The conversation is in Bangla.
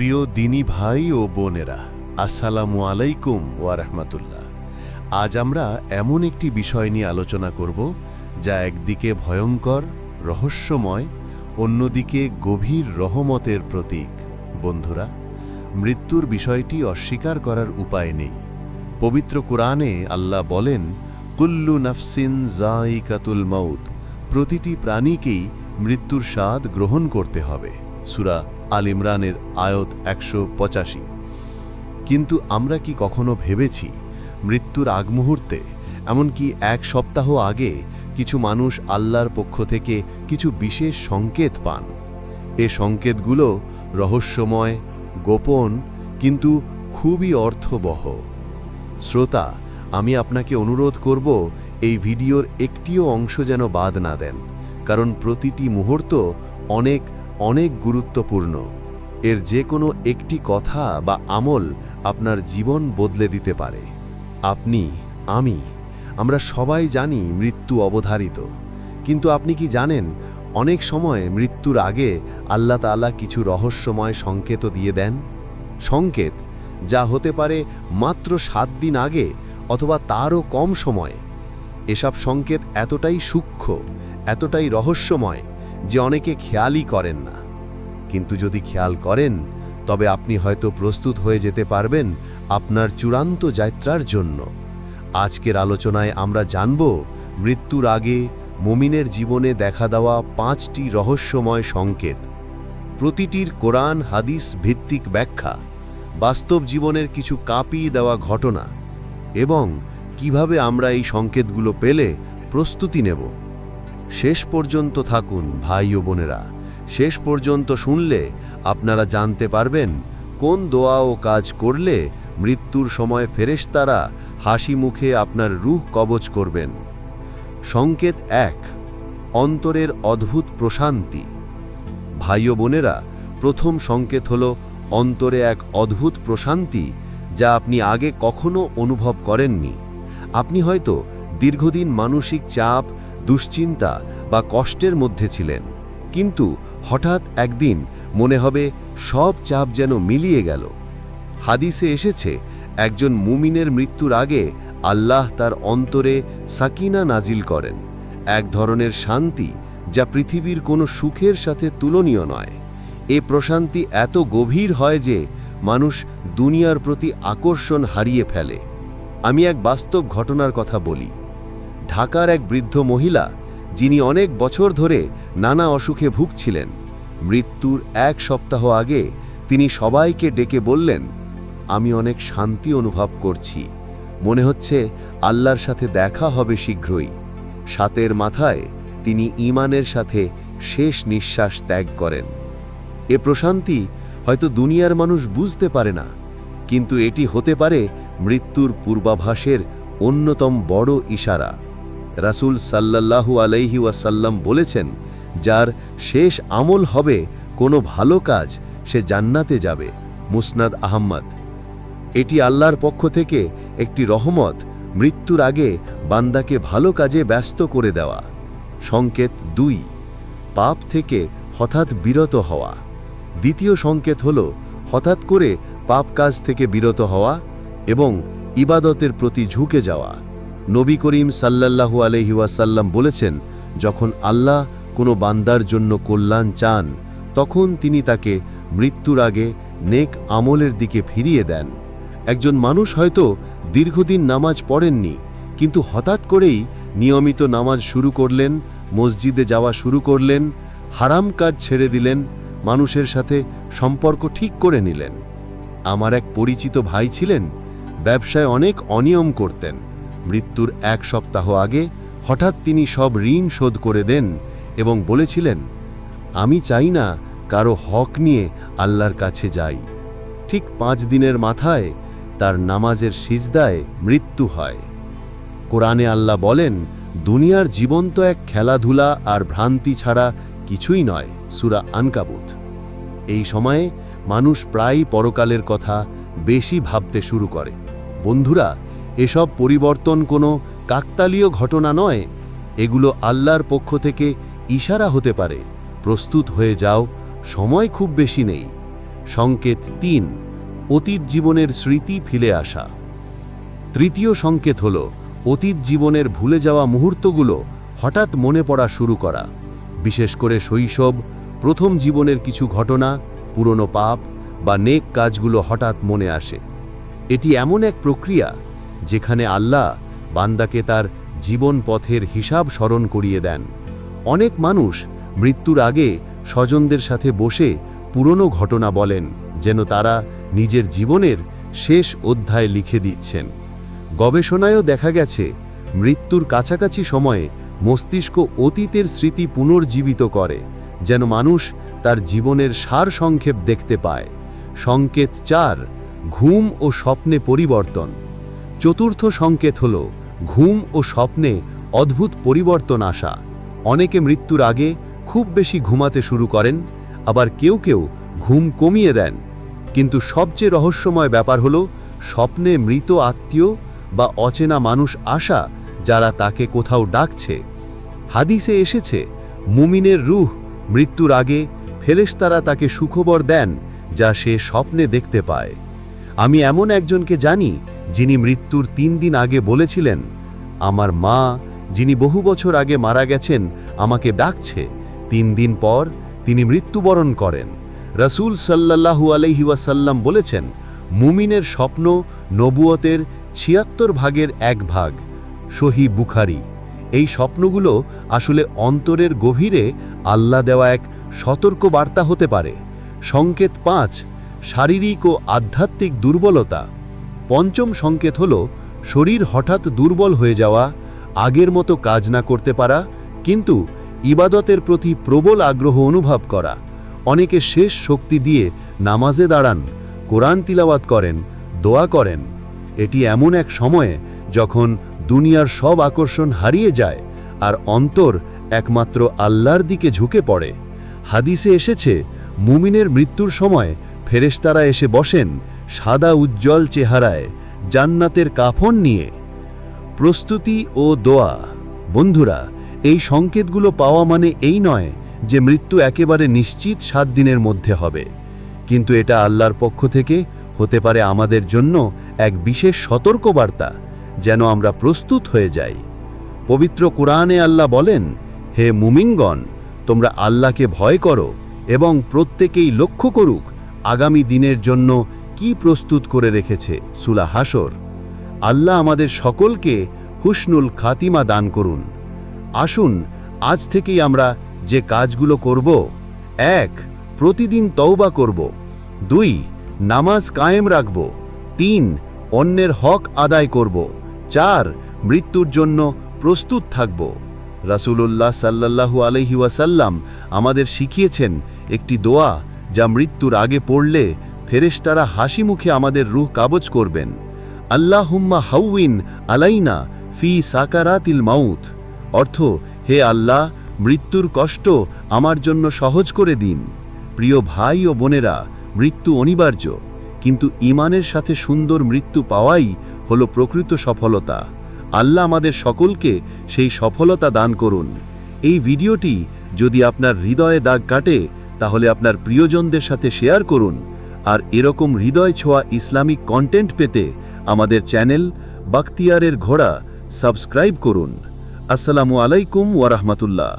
প্রিয় দিনী ভাই ও বোনেরা, আসসালামু আলাইকুম ওয়া রাহমাতুল্লাহ। আজ আমরা এমন একটি বিষয় নিয়ে আলোচনা করব, যা একদিকে ভয়ঙ্কর, রহস্যময়, অন্যদিকে গভীর রহমতের প্রতীক। বন্ধুরা, মৃত্যুর বিষয়টি অস্বীকার করার উপায় নেই। পবিত্র কোরআনে আল্লাহ বলেন, কুল্লু নাফসিন জাইকাতুল মাউত প্রতিটি প্রাণীকেই মৃত্যুর স্বাদ গ্রহণ করতে হবে। সুরা আল ইমরানের আয়ত একশো পঁচাশি। কিন্তু আমরা কি কখনো ভেবেছি মৃত্যুর আগ মুহূর্তে এমনকি এক সপ্তাহ আগে, কিছু মানুষ আল্লাহর পক্ষ থেকে কিছু বিশেষ সংকেত পান? এ সংকেতগুলো রহস্যময়, গোপন, কিন্তু খুবই অর্থবহ। শ্রোতা, আমি আপনাকে অনুরোধ করব এই ভিডিওর একটিও অংশ যেন বাদ না দেন, কারণ প্রতিটি মুহূর্ত অনেক অনেক গুরুত্বপূর্ণ। এর যে কোনো একটি কথা বা আমল আপনার জীবন বদলে দিতে পারে। আপনি, আমি, আমরা সবাই জানি মৃত্যু অবধারিত। কিন্তু আপনি কি জানেন, অনেক সময় মৃত্যুর আগে আল্লাহ তাআলা কিছু রহস্যময় সংকেত দিয়ে দেন? সংকেত, যা হতে পারে মাত্র সাত দিন আগে অথবা তারও কম সময়ে। এসব সংকেত এতটাই সূক্ষ্ম, এতটাই রহস্যময় যে অনেকে খেয়ালই করেন না। কিন্তু যদি খেয়াল করেন, তবে আপনি হয়তো প্রস্তুত হয়ে যেতে পারবেন আপনার চূড়ান্ত যাত্রার জন্য। আজকের আলোচনায় আমরা জানব, মৃত্যুর আগে মুমিনের জীবনে দেখা দেওয়া পাঁচটি রহস্যময় সংকেত। প্রতিটির কোরআন, হাদিস ভিত্তিক ব্যাখ্যা, বাস্তব জীবনের কিছু কাঁপিয়ে দেওয়া ঘটনা এবং কীভাবে আমরা এই সংকেতগুলো পেলে প্রস্তুতি নেব। শেষ পর্যন্ত থাকুন, ভাই ও বোনেরা। শেষ পর্যন্ত শুনলে আপনারা জানতে পারবেন কোন দোয়া ও কাজ করলে মৃত্যুর সময় ফেরেশতারা হাসি মুখে আপনার রূহ কবচ করবেন। সংকেত এক, অন্তরের অদ্ভুত প্রশান্তি। ভাই ও বোনেরা, প্রথম সংকেত হল অন্তরে এক অদ্ভুত প্রশান্তি যা আপনি আগে কখনো অনুভব করেননি। আপনি হয়তো দীর্ঘদিন মানসিক চাপ, দুশ্চিন্তা বা কষ্টের মধ্যে ছিলেন। কিন্তু হঠাৎ একদিন মনে হবে সব চাপ যেন মিলিয়ে গেল। হাদিসে এসেছে, একজন মুমিনের মৃত্যুর আগে আল্লাহ তার অন্তরে সাকিনা নাজিল করেন। এক ধরনের শান্তি যা পৃথিবীর কোনো সুখের সাথে তুলনীয় নয়। এ প্রশান্তি এত গভীর হয় যে মানুষ দুনিয়ার প্রতি আকর্ষণ হারিয়ে ফেলে। আমি এক বাস্তব ঘটনার কথা বলি। ঢাকার এক বৃদ্ধ মহিলা যিনি অনেক বছর ধরে নানা অসুখে ভুগছিলেন। মৃত্যুর এক সপ্তাহ আগে তিনি সবাইকে ডেকে বললেন, আমি অনেক শান্তি অনুভব করছি। মনে হচ্ছে আল্লাহর সাথে দেখা হবে শীঘ্রই। সাতের মাথায় তিনি ঈমানের সাথে শেষ নিঃশ্বাস ত্যাগ করেন। এ প্রশান্তি হয়তো দুনিয়ার মানুষ বুঝতে পারে না, কিন্তু এটি হতে পারে মৃত্যুর পূর্বাভাসের অন্যতম বড় ইশারা। রাসূল সাল্লাল্লাহু আলাইহি ওয়াসাল্লাম বলেছেন, যার শেষ আমল হবে কোনো ভালো কাজ, সে জান্নাতে যাবে। মুসনাদ আহম্মদ। এটি আল্লাহর পক্ষ থেকে একটি রহমত, মৃত্যুর আগে বান্দাকে ভালো কাজে ব্যস্ত করে দেওয়া। সংকেত দুই, পাপ থেকে হঠাৎ বিরত হওয়া। দ্বিতীয় সংকেত হল, হঠাৎ করে পাপ কাজ থেকে বিরত হওয়া এবং ইবাদতের প্রতি ঝুঁকে যাওয়া। নবী করিম সাল্লাল্লাহু আলহি ওয়াসাল্লাম বলেছেন, যখন আল্লাহ কোনো বান্দার জন্য কল্যাণ চান, তখন তিনি তাকে মৃত্যুর আগে নেক আমলের দিকে ফিরিয়ে দেন। একজন মানুষ হয়তো দীর্ঘদিন নামাজ পড়েননি, কিন্তু হঠাৎ করেই নিয়মিত নামাজ শুরু করলেন, মসজিদে যাওয়া শুরু করলেন, হারাম কাজ ছেড়ে দিলেন, মানুষের সাথে সম্পর্ক ঠিক করে নিলেন। আমার এক পরিচিত ভাই ছিলেন, ব্যবসায় অনেক অনিয়ম করতেন। মৃত্যুর এক সপ্তাহ আগে হঠাৎ তিনি সব ঋণ শোধ করে দেন এবং বলেছিলেন, আমি চাই না কারও হক নিয়ে আল্লাহর কাছে যাই। ঠিক পাঁচ দিনের মাথায় তার নামাজের সিজদায় মৃত্যু হয়। কোরআনে আল্লাহ বলেন, দুনিয়ার জীবন তো এক খেলাধুলা আর ভ্রান্তি ছাড়া কিছুই নয়। সুরা আনকাবুত। এই সময়ে মানুষ প্রায়ই পরকালের কথা বেশি ভাবতে শুরু করে। বন্ধুরা এসব পরিবর্তন কোনো কাকতালীয় ঘটনা নয়। এগুলো আল্লাহর পক্ষ থেকে ইশারা হতে পারে। প্রস্তুত হয়ে যাও, সময় খুব বেশি নেই। সংকেত তিন, অতীত জীবনের স্মৃতি ফিরে আসা। তৃতীয় সংকেত হল, অতীত জীবনের ভুলে যাওয়া মুহূর্তগুলো হঠাৎ মনে পড়া শুরু করা। বিশেষ করে শৈশব, প্রথম জীবনের কিছু ঘটনা, পুরনো পাপ বা নেক কাজগুলো হঠাৎ মনে আসে। এটি এমন এক প্রক্রিয়া যেখানে আল্লাহ বান্দাকে তার জীবন পথের হিসাব স্মরণ করিয়ে দেন। অনেক মানুষ মৃত্যুর আগে স্বজনদের সাথে বসে পুরনো ঘটনা বলেন, যেন তারা নিজের জীবনের শেষ অধ্যায় লিখে দিচ্ছেন। গবেষণায়ও দেখা গেছে, মৃত্যুর কাছাকাছি সময়ে মস্তিষ্ক অতীতের স্মৃতি পুনর্জীবিত করে, যেন মানুষ তার জীবনের সার সংক্ষেপ দেখতে পায়। সংকেত চার, ঘুম ও স্বপ্নে পরিবর্তন। চতুর্থ সংকেত হল ঘুম ও স্বপ্নে অদ্ভুত পরিবর্তন আসা। অনেকে মৃত্যুর আগে খুব বেশি ঘুমাতে শুরু করেন, আবার কেউ কেউ ঘুম কমিয়ে দেন। কিন্তু সবচেয়ে রহস্যময় ব্যাপার হল স্বপ্নে মৃত আত্মীয় বা অচেনা মানুষ আসা যারা তাকে কোথাও ডাকছে। হাদিসে এসেছে, মুমিনের রুহ মৃত্যুর আগে ফেরেশতারা তাকে সুখবর দেন যা সে স্বপ্নে দেখতে পায়। আমি এমন একজনকে জানি যিনি মৃত্যুর তিন দিন আগে বলেছিলেন, আমার মা, যিনি বহু বছর আগে মারা গেছেন, আমাকে ডাকছে। তিন দিন পর তিনি মৃত্যুবরণ করেন। রসুল সাল্লাহু আলহি ওয়াসাল্লাম বলেছেন, মুমিনের স্বপ্ন নবুয়তের ছিয়াত্তর ভাগের এক ভাগ। সহি বুখারি। এই স্বপ্নগুলো আসলে অন্তরের গভীরে আল্লাহ দেওয়া এক সতর্ক বার্তা হতে পারে। সংকেত পাঁচ, শারীরিক ও আধ্যাত্মিক দুর্বলতা। পঞ্চম সংকেত হল, শরীর হঠাৎ দুর্বল হয়ে যাওয়া, আগের মতো কাজ না করতে পারা, কিন্তু ইবাদতের প্রতি প্রবল আগ্রহ অনুভব করা। অনেকে শেষ শক্তি দিয়ে নামাজে দাঁড়ান, কোরআন তিলাওয়াত করেন, দোয়া করেন। এটি এমন এক সময়ে যখন দুনিয়ার সব আকর্ষণ হারিয়ে যায় আর অন্তর একমাত্র আল্লাহর দিকে ঝুঁকে পড়ে। হাদিসে এসেছে, মুমিনের মৃত্যুর সময় ফেরেশতারা এসে বসেন সাদা উজ্জ্বল চেহারায় জান্নাতের কাফন নিয়ে। প্রস্তুতি ও দোয়া। বন্ধুরা, এই সংকেতগুলো পাওয়া মানে এই নয় যে মৃত্যু একেবারে নিশ্চিত সাত দিনের মধ্যে হবে। কিন্তু এটা আল্লাহর পক্ষ থেকে হতে পারে আমাদের জন্য এক বিশেষ সতর্কবার্তা, যেন আমরা প্রস্তুত হয়ে যাই। পবিত্র কোরআনে আল্লাহ বলেন, হে মুমিনগণ, তোমরা আল্লাহকে ভয় করো এবং প্রত্যেকেই লক্ষ্য করুক আগামী দিনের জন্য কি প্রস্তুত করে রেখেছে সুলা হাসর আল্লাহ আমাদের সকলকে হুসনুল খাতিমা দান করুন। আসুন, আজ থেকেই আমরা যে কাজগুলো করব, এক, প্রতিদিন তওবা করব, দুই, নামাজ কায়েম রাখব, তিন, অন্যের হক আদায় করব, চার, মৃত্যুর জন্য প্রস্তুত থাকব। রাসূলুল্লাহ সাল্লাল্লাহু আলাইহি ওয়াসাল্লাম আমাদের শিখিয়েছেন একটি দোয়া যা মৃত্যুর আগে পড়লে ফেরেশতারা হাসি মুখে আমাদের রুহ কাবজ করবেন। আল্লাহুম্মা হাউইন আলাইনা ফি সাকারাতিল মাউথ অর্থ, হে আল্লাহ, মৃত্যুর কষ্ট আমার জন্য সহজ করে দিন। প্রিয় ভাই ও বোনেরা, মৃত্যু অনিবার্য, কিন্তু ইমানের সাথে সুন্দর মৃত্যু পাওয়াই হলো প্রকৃত সফলতা। আল্লাহ আমাদের সকলকে সেই সফলতা দান করুন। এই ভিডিওটি যদি আপনার হৃদয়ে দাগ কাটে, তাহলে আপনার প্রিয়জনদের সাথে শেয়ার করুন। আর এরকম হৃদয় ছোঁয়া ইসলামিক কন্টেন্ট পেতে আমাদের চ্যানেল বাখতিয়ারের ঘোড়া সাবস্ক্রাইব করুন। আসসালামু আলাইকুম ওয়ারহমতুল্লাহ